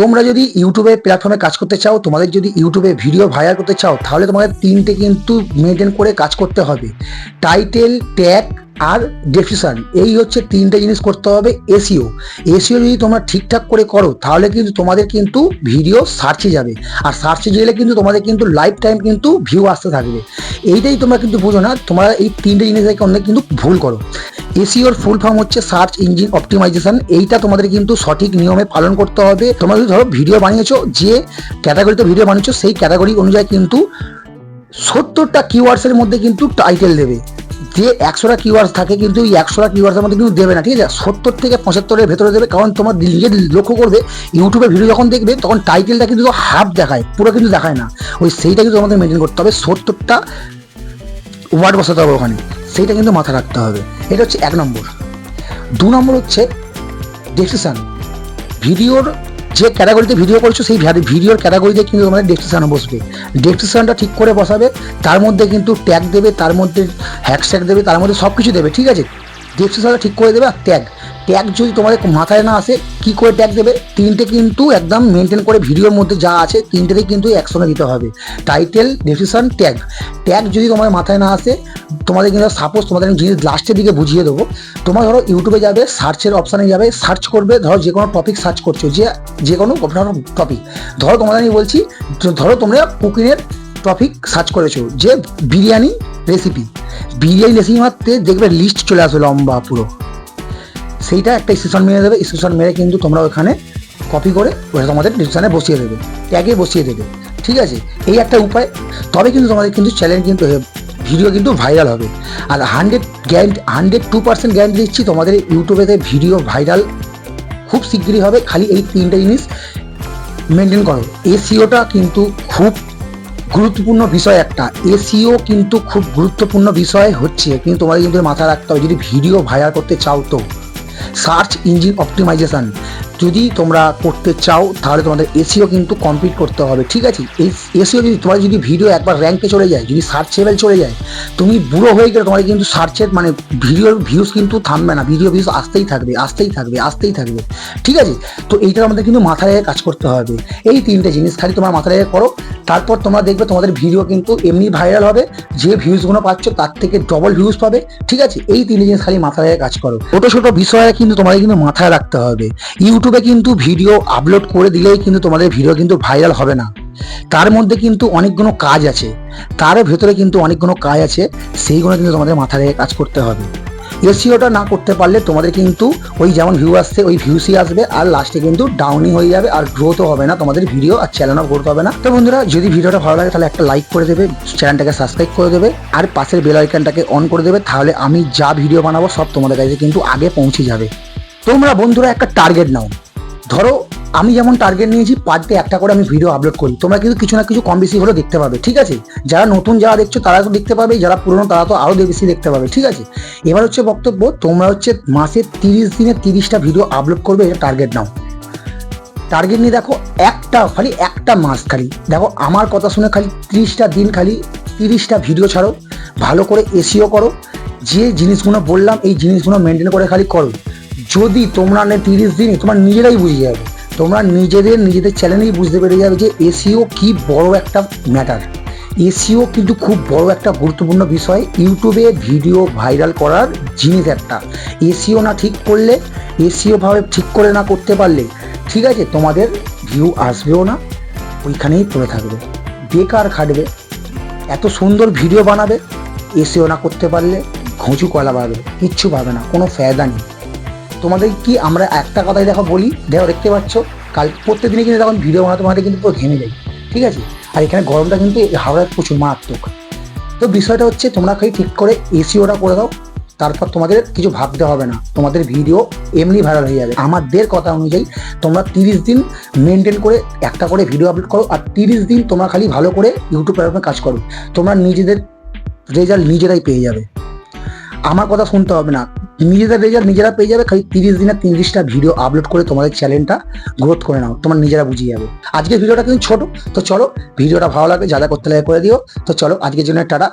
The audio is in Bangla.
তোমরা যদি ইউটিউবে প্ল্যাটফর্মে কাজ করতে চাও, তোমাদের যদি ইউটিউবে ভিডিও ভাইরাল করতে চাও, তাহলে তোমাদের তিনটে কিন্তু মেনটেন করে কাজ করতে হবে। টাইটেল ট্যাগ আর ডেসক্রিপশন এই হচ্ছে তিনটে জিনিস করতে হবে এসিও এসিও যদি তোমরা ঠিকঠাক করে করো, তাহলে কিন্তু তোমাদের কিন্তু ভিডিও সার্চে যাবে। আর সার্চে গেলে কিন্তু তোমাদের কিন্তু লাইফ টাইম কিন্তু ভিউ আসতে থাকবে। এইটাই তোমরা কিন্তু বুঝো না, তোমরা এই তিনটে জিনিসকে অনেক কিন্তু ভুল করো। এসিওর ফুল ফর্ম হচ্ছে সার্চ ইঞ্জিন অপটিমাইজেশন এইটা তোমাদের কিন্তু সঠিক নিয়মে পালন করতে হবে। তোমরা যদি ধরো ভিডিও বানিয়েছো, যে ক্যাটাগরিতে ভিডিও বানিয়েছো, সেই ক্যাটাগরি অনুযায়ী কিন্তু সত্তরটা কিওয়ার্ডসের মধ্যে কিন্তু টাইটেল দেবে। যে একশোটা কিওয়ার্ডস থাকে কিন্তু এই একশোটা কিওয়ার্ডসের মধ্যে কিন্তু দেবে না, ঠিক আছে? সত্তর থেকে পঁচাত্তরের ভেতরে দেবে, কারণ তোমার নিজে লক্ষ্য করবে ইউটিউবে ভিডিও যখন দেখবে, তখন টাইটেলটা কিন্তু হাফ দেখায়, পুরো কিন্তু দেখায় না। ওই সেইটা কিন্তু তোমাদের মেনটেন করতে হবে, সত্তরটা ওয়ার্ড বসাতে হবে ওখানে। সেইটা কিন্তু মাথা রাখতে হবে। এটা হচ্ছে এক নম্বর। দু নম্বর হচ্ছে ডেসিশান ভিডিওর যে ক্যাটাগরিতে ভিডিও করছ, সেই ভিডিওর ক্যাটাগরিতে কিন্তু তোমাদের ডেসিশান বসবে। ডেসক্রিপশানটা ঠিক করে বসাবে, তার মধ্যে কিন্তু ট্যাগ দেবে, তার মধ্যে হ্যাশট্যাগ দেবে, তার মধ্যে সব কিছু দেবে, ঠিক আছে? ডেসক্রিপশানটা ঠিক করে দেবে আর ট্যাগ ট্যাগ যদি তোমাদের মাথায় না আসে, কি করে ট্যাগ দেবে? তিনটে কিন্তু একদম মেনটেন করে ভিডিওর মধ্যে যা আছে, তিনটেতেই কিন্তু একসঙ্গে দিতে হবে। টাইটেল ডেসক্রিপশন ট্যাগ ট্যাগ যদি তোমার মাথায় না আসে, তোমাদের কিন্তু সাপোজ তোমাদের আমি জিনিস লাস্টের দিকে বুঝিয়ে দেবো। তোমার ধরো ইউটিউবে যাবে সার্চের অপশানে যাবে সার্চ করবে, ধরো যে কোনো টপিক সার্চ করছ, যে যে কোনো টপিক ধরো তোমাদের আমি বলছি, ধরো তোমরা কুকিংয়ের টপিক সার্চ করেছ, যে বিরিয়ানি রেসিপি বিরিয়ানি রেসিপি মারতে দেখবে লিস্ট চলে আসবে লম্বা পুরো। সেইটা একটা স্টেশন মেরে দেবে স্টেশন মেরে কিন্তু তোমরা ওখানে কপি করে ওটা তোমাদের ডিসক্রিপশানে বসিয়ে দেবে ট্যাগে বসিয়ে দেবে, ঠিক আছে? এই একটা উপায়, তবে কিন্তু তোমাদের কিন্তু চ্যানেল কিন্তু ভিডিও কিন্তু ভাইরাল হবে। আর hundred guarantee hundred two percent guarantee দিচ্ছি, তোমাদের ইউটিউবেতে ভিডিও ভাইরাল খুব শিগগিরই হবে, খালি এই তিনটে জিনিস মেনটেন করো। এসিওটা কিন্তু খুব গুরুত্বপূর্ণ বিষয় একটা। এসিও কিন্তু খুব গুরুত্বপূর্ণ বিষয় হচ্ছে, কিন্তু তোমাদের কিন্তু মাথায় রাখতে হবে, যদি ভিডিও ভাইরাল করতে চাও তো। Search engine optimization. যদি তোমরা করতে চাও, তাহলে তোমাদের এসিও কিন্তু কমপ্লিট করতে হবে, ঠিক আছে? এই এসিও যদি তোমার যদি ভিডিও একবার র্যাঙ্কে চলে যায়, যদি সার্চ লেভেল চলে যায়, তুমি বুড়ো হয়ে গেলে তোমার কিন্তু সার্চের মানে ভিডিওর ভিউজ কিন্তু থামবে না ভিডিও ভিউজ আসতেই থাকবে আসতেই থাকবে আসতেই থাকবে, ঠিক আছে? তো এইটা আমাদের কিন্তু মাথায় রেখে কাজ করতে হবে। এই তিনটে জিনিস খালি তোমার মাথায় করো, তারপর তোমরা দেখবে তোমাদের ভিডিও কিন্তু এমনি ভাইরাল হবে, যে ভিউজগুলো পাচ্ছ তার থেকে ডবল ভিউজ পাবে, ঠিক আছে? এই তিনটে জিনিস খালি মাথায় রেখে কাজ করো। ছোট ছোট বিষয়ে কিন্তু, তোমাদের কিন্তু মাথায় রাখতে হবে। ইউটিউবে কিন্তু ভিডিও আপলোড করে দিলেই কিন্তু তোমাদের ভিডিও কিন্তু ভাইরাল হবে না। তার মধ্যে কিন্তু অনেকগুলো কাজ আছে। তার ভেতরে কিন্তু অনেকগুলো কাজ আছে। সেইগুলো কিন্তু তোমাদের মাথায় কাজ করতে হবে। এসিওটা না করতে পারলে তোমাদের কিন্তু ওই যেমন ভিউ আসছে, ওই ভিউসই আসবে। আর লাস্টে কিন্তু ডাউনই হয়ে যাবে আর গ্রোথও হবে না তোমাদের ভিডিও আর চ্যানেলও করতে হবে না। তো বন্ধুরা, যদি ভিডিওটা ভালো লাগে তাহলে একটা লাইক করে দেবে চ্যানেলটাকে সাবস্ক্রাইব করে দেবে, আর পাশের বেল আইকনটাকে অন করে দেবে, তাহলে আমি যা ভিডিও বানাবো সব তোমাদের কাছে কিন্তু আগে পৌঁছে যাবে। তোমরা বন্ধুরা একটা টার্গেট নাও। ধরো আমি যেমন টার্গেট নিয়েছি পার ডে একটা করে আমি ভিডিও আপলোড করি। তোমরা কিন্তু কিছু না কিছু কম বেশি হলেও দেখতে পাবে, ঠিক আছে? যারা নতুন যারা দেখছ, তারা তো দেখতে পাবে, যারা পুরনো, তারা তো আরও বেশি দেখতে পাবে, ঠিক আছে? এবার হচ্ছে বক্তব্য, তোমরা হচ্ছে মাসে তিরিশ দিনে তিরিশটা ভিডিও আপলোড করবে, এটা টার্গেট নাও। টার্গেট নিয়ে দেখো একটা, খালি একটা মাস খালি। দেখো আমার কথা শুনে খালি তিরিশটা দিন খালি তিরিশটা ভিডিও ছাড়ো, ভালো করে এসিও করো, যে জিনিসগুলো বললাম, এই জিনিসগুলো মেনটেন করে খালি করো। যদি তোমরা তিরিশ দিন, তোমার নিজেরাই বুঝে যাবে। তোমরা নিজেদের নিজেদের চ্যানেলেই বুঝতে পেরে যাবে যে এসিও কি বড় একটা ম্যাটার এসিও কিন্তু খুব বড় একটা গুরুত্বপূর্ণ বিষয়। ইউটিউবে ভিডিও ভাইরাল করার জিনিস একটা। এসিও না ঠিক করলে এসিও ভাবে ঠিক করে না করতে পারলে, ঠিক আছে, তোমাদের ভিউ আসবেও না, ওইখানেই পড়ে থাকবে। বেকার খাটবে। এত সুন্দর ভিডিও বানাবে এসিও না করতে পারলে ঘুঁচু কলা পাবে কিচ্ছু পাবে না, কোনো ফায়দা নেই। তোমাদের কি আমরা একটা কথাই দেখো বলি? দেখো, দেখতে পাচ্ছ? কাল প্রত্যেক দিনে কিন্তু যখন ভিডিও বানাতে বানাতে কিন্তু পুরো ঘেমে যাই ঠিক আছে? আর এখানে গরমটা কিন্তু হাওড়ায় প্রচুর মারাত্মক। তো বিষয়টা হচ্ছে তোমরা খালি ঠিক করে এসিওটা করে দাও, তারপর তোমাদের কিছু ভাবতে হবে না, তোমাদের ভিডিও এমনি ভাইরাল হয়ে যাবে। আমাদের কথা অনুযায়ী তোমরা তিরিশ দিন মেনটেন করে একটা করে ভিডিও আপলোড করো, আর তিরিশ দিন তোমরা খালি ভালো করে ইউটিউব প্ল্যাটফর্মে কাজ করো। তোমরা নিজেদের রেজাল্ট নিজেরাই পেয়ে যাবে। আমার কথা শুনতে হবে না। নিজেদের রেজাল্ট নিজেরা পেয়ে যাবে, খালি তিরিশ দিনে তিরিশটা ভিডিও আপলোড করে তোমাদের চ্যানেলটা গ্রোথ করে নাও, তোমার নিজেরা বুঝিয়ে যাবে। আজকের ভিডিওটা কিন্তু ছোট, তো চলো ভিডিওটা ভালো লাগে যা যা করতে লাগে করে দিও, তো চলো, আজকের জন্য টাটা।